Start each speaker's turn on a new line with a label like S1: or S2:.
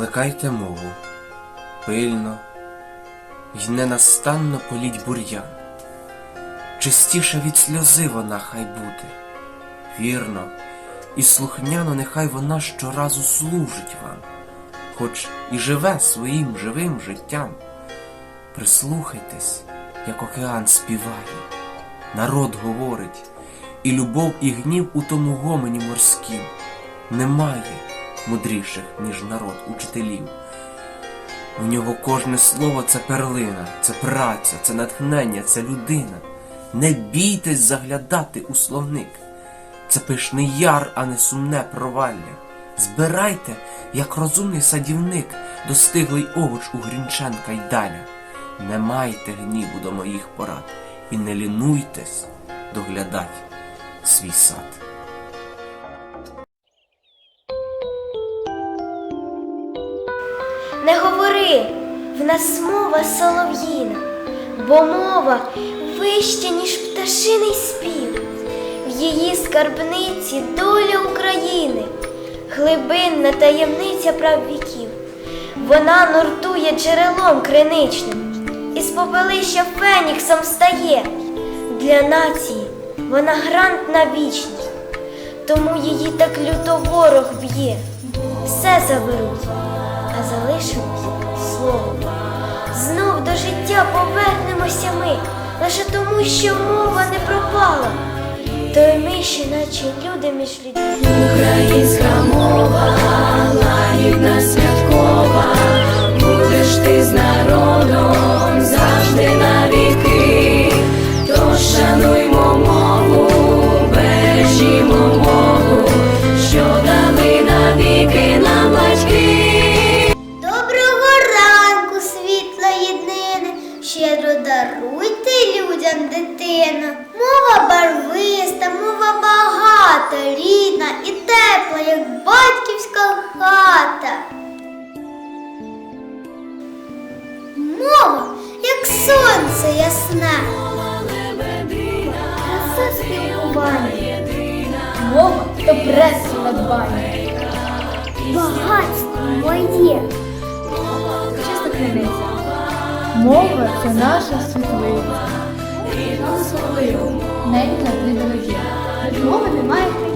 S1: Плекайте мову. Пильно. Й ненастанно політь бур'ян. Чистіше від сльози вона хай буде, вірно. І слухняно нехай вона щоразу служить вам, хоч і живе своїм живим життям. Прислухайтесь, як океан співає, народ говорить, і любов, і гнів у тому гомені морськім. Немає мудріших, ніж народ учителів. У нього кожне слово це перлина, це праця, це натхнення, це людина. Не бійтесь заглядати у словник. Це пишний яр, а не сумне провалля. Збирайте, як розумний садівник, достиглий овоч у Грінченка й даля. Не майте гніву до моїх порад і не лінуйтесь доглядать свій сад.
S2: Не говори, в нас мова солов'їна, бо мова вища, ніж пташиний спів. В її скарбниці доля України, глибинна таємниця прав віків. Вона нуртує джерелом криничним, із попелища феніксом стає. Для нації вона грант на вічність, тому її так люто ворог б'є. Все заберуть, а слово. Знов до життя повернемося ми, лише тому, що мова не пропала. То й ми ще наче люди між людьми.
S3: Українська мова,
S2: багата, рідна і тепла, як батьківська хата. Мова, як сонце ясне. Краса спілкування.
S4: Мова то прес надбання,
S2: Багатство моє.
S4: чиста криниця. Мова це наша світлиця. Ненька не дорогі. Мови немає.